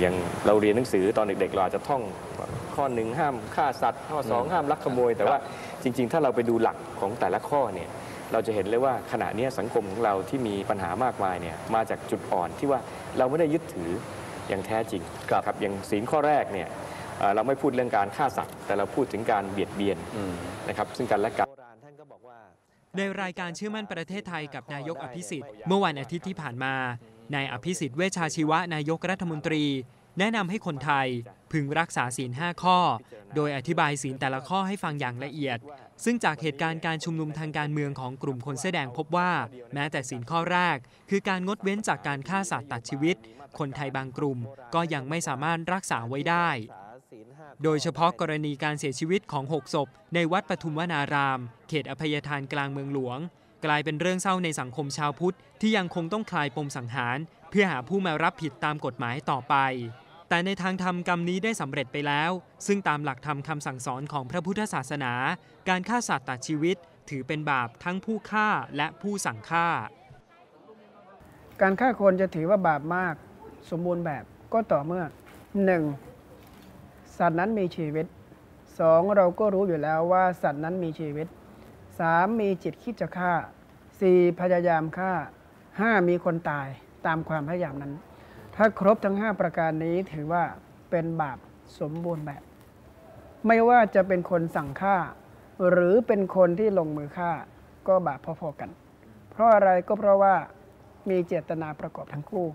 อย่างเราเรียนหนังสือตอนเด็กๆเราอาจจะท่องข้อหนึ่งห้ามฆ่าสัตว์ข้อสองห้ามลักขโมย แต่ว่าจริง ๆ ถ้าเราไปดูหลักของแต่ละข้อเนี่ยเราจะเห็นเลยว่าขณะเนี้ยสังคมของเราที่มีปัญหามากมายเนี่ยมาจากจุดอ่อนที่ว่าเราไม่ได้ยึดถืออย่างแท้จริงครับอย่างศีลข้อแรกเนี่ยเอ่อเราไม่พูดเรื่องการฆ่าสัตว์ แต่เราพูดถึงการเบียดเบียนนะครับซึ่งกันและกันในรายการเชื่อมั่นประเทศไทยกับนายกอภิสิทธิ์เมื่อวันอาทิตย์ที่ผ่านมา นายอภิสิทธิ์เวชชาชีวะนายกรัฐมนตรี แนะนำให้คนไทยพึงรักษาศีล 5 ข้อ โดยอธิบายศีลแต่ละข้อให้ฟังอย่างละเอียด ซึ่งจากเหตุการณ์การชุมนุมทางการเมืองของกลุ่มคนเสื้อแดงพบว่า แม้แต่ศีลข้อแรก คือการงดเว้นจากการฆ่าสัตว์ตัดชีวิต คนไทยบางกลุ่มก็ยังไม่สามารถรักษาไว้ได้ โดยเฉพาะกรณีการเสียชีวิตของ 6 ศพ ในวัดปทุมวนาราม เขตอภัยทานกลางเมืองหลวง กลายเป็นเรื่องเศร้าในสังคมชาวพุทธที่ยังคงต้องคลายปมสังหาร เพื่อหาผู้มารับผิดตามกฎหมายต่อไป แต่ในทางธรรมกรรมนี้ได้สำเร็จไปแล้ว ซึ่งตามหลักธรรมคำสั่งสอนของพระพุทธศาสนา การฆ่าสัตว์ตัดชีวิต ถือเป็นบาปทั้งผู้ฆ่าและผู้สั่งฆ่า การฆ่าคนจะถือว่าบาปมาก สมบูรณ์แบบก็ต่อเมื่อ 1. สัตว์นั้นมีชีวิต 2. เราก็รู้อยู่แล้วว่าสัตว์นั้นมีชีวิต 3. มีจิตคิดจะฆ่า 4. พยายามฆ่า 5. มีคนตายตามความพยายามนั้น ถ้าครบทั้ง 5 ประการนี้ถือว่าเป็นบาปสมบูรณ์แบบ ไม่ว่าจะเป็นคนสั่งฆ่า หรือเป็นคนที่ลงมือฆ่า ก็บาปพอๆกัน เพราะอะไรก็เพราะว่ามีเจตนาประกอบทั้งคู่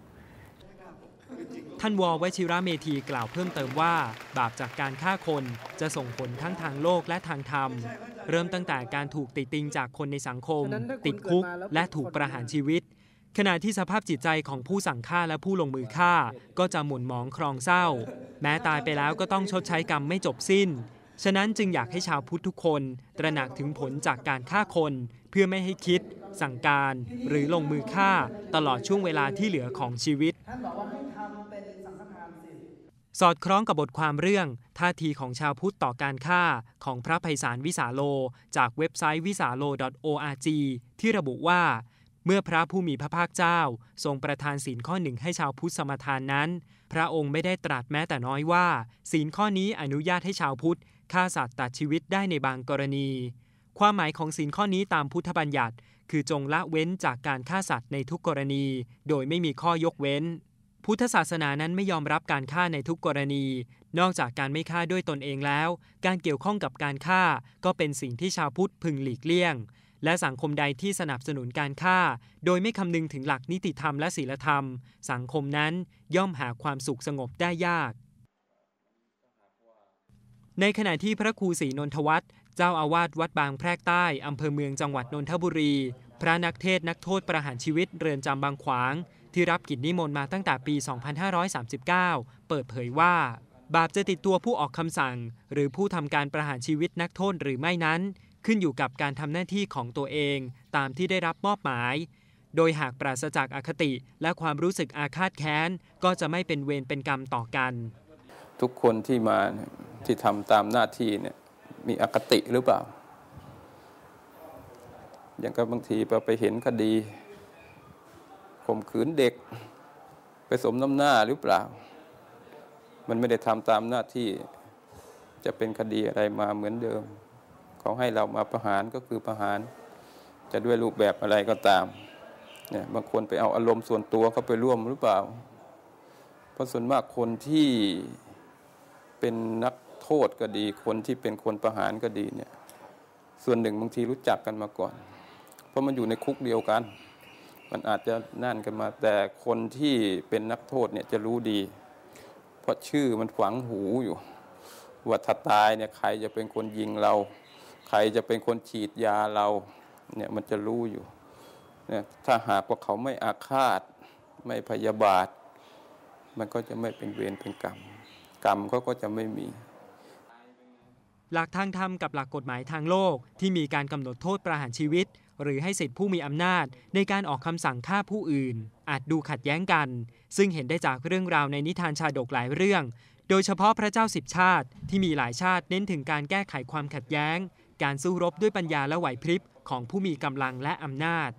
ท่านววชิระเมธีกล่าวเพิ่มเติมว่า บาปจากการฆ่าคนจะส่งผลทั้งทางโลกและทางธรรม เริ่มตั้งแต่การถูกติติงจากคนในสังคมฉะนั้นถ้าคุณติดคุกเกิดมาแล้วและถูกประหารชีวิต ขณะที่สภาพจิตใจของผู้สั่งฆ่าและผู้ลงมือฆ่า ก็จะหม่นหมองครองเศร้า แม้ตายไปแล้วก็ต้องชดใช้กรรมไม่จบสิ้น ฉะนั้นจึงอยากให้ชาวพุทธทุกคน ตระหนักถึงผลจากการฆ่าคนเพื่อไม่ให้คิด สั่งการ หรือลงมือฆ่า ตลอดช่วงเวลาที่เหลือของชีวิต สอดคล้องกับบทความเรื่อง ท่าทีของชาวพุทธต่อการฆ่าของพระไพศาลวิสาโล จากเว็บไซต์วิสาโล .org ที่ระบุว่า เมื่อพระผู้มีพระภาคเจ้า ทรงประทานศีลข้อหนึ่งให้ชาวพุทธสมทานนั้น พระองค์ไม่ได้ตรัสแม้แต่น้อยว่า ศีลข้อนี้อนุญาตให้ชาวพุทธฆ่าสัตว์ตัดชีวิตได้ในบางกรณี ความหมายของศีลข้อนี้ตามพุทธบัญญัติ คือจงละเว้นจากการฆ่าสัตว์ในทุกกรณี โดยไม่มีข้อยกเว้น พุทธศาสนานั้นไม่ยอมรับการฆ่าในทุกกรณี นอกจากการไม่ฆ่าด้วยตนเองแล้ว การเกี่ยวข้องกับการฆ่าก็เป็นสิ่งที่ชาวพุทธพึงหลีกเลี่ยง และสังคมใดที่สนับสนุนการฆ่า โดยไม่คำนึงถึงหลักนิติธรรมและศีลธรรม สังคมนั้นย่อมหาความสุขสงบได้ยาก ในขณะที่พระครูศรีนนทวัฒน์เจ้าอาวาสวัดบางแพรกใต้อำเภอเมืองจังหวัดนนทบุรี พระนักเทศน์นักโทษประหารชีวิตเรือนจำบางขวาง ที่รับกิจนิมนต์มาตั้งแต่ปี 2539 เปิดเผยว่า บาปจะติดตัวผู้ออกคำสั่ง หรือผู้ทำการประหารชีวิตนักโทษหรือไม่นั้น ขึ้นอยู่กับการทำหน้าที่ของตัวเองตามที่ได้รับมอบหมาย โดยหากปราศจากอคติและความรู้สึกอาฆาตแค้น ก็จะไม่เป็นเวรเป็นกรรมต่อกัน ทุกคนที่มาที่ทำตามหน้าที่เนี่ยมีอคติหรือเปล่า อย่างกับบางทีเราไปเห็นคดี ข่มขืนเด็ก ไปสมน้ำหน้าหรือเปล่า มันไม่ได้ทำตามหน้าที่ จะเป็นคดีอะไรมาเหมือนเดิม เขาให้เรามาประหารก็คือประหาร จะด้วยรูปแบบอะไรก็ตามเนี่ยบางคนไปเอาอารมณ์ส่วนตัวเข้าไปร่วมหรือเปล่า เพราะส่วนมากคนที่เป็นนักโทษก็ดี คนที่เป็นคนประหารก็ดีเนี่ย ส่วนหนึ่งบางทีรู้จักกันมาก่อน เพราะมันอยู่ในคุกเดียวกัน มันอาจจะนั่นกันมา แต่คนที่เป็นนักโทษเนี่ยจะรู้ดี เพราะชื่อมันฝังหูอยู่ ว่าถ้าตายเนี่ยใครจะเป็นคนยิงเรา ใครจะเป็นคนฉีดยาเราเนี่ยมันจะรู้อยู่เนี่ยถ้าหากว่าเขาไม่อาฆาต ไม่พยาบาท มันก็จะไม่เป็นเวรเป็นกรรม กรรมเขาก็จะไม่มี หลักทางธรรมกับหลักกฎหมายทางโลก ที่มีการกำหนดโทษประหารชีวิต หรือให้สิทธิผู้มีอำนาจ ในการออกคำสั่งฆ่าผู้อื่น อาจดูขัดแย้งกัน ซึ่งเห็นได้จากเรื่องราวในนิทานชาดกหลายเรื่อง โดยเฉพาะพระเจ้าสิบชาติ ที่มีหลายชาติเน้นถึงการแก้ไขความขัดแย้ง การสู้รบด้วยปัญญาและไหวพริบของผู้มีกำลังและอำนาจ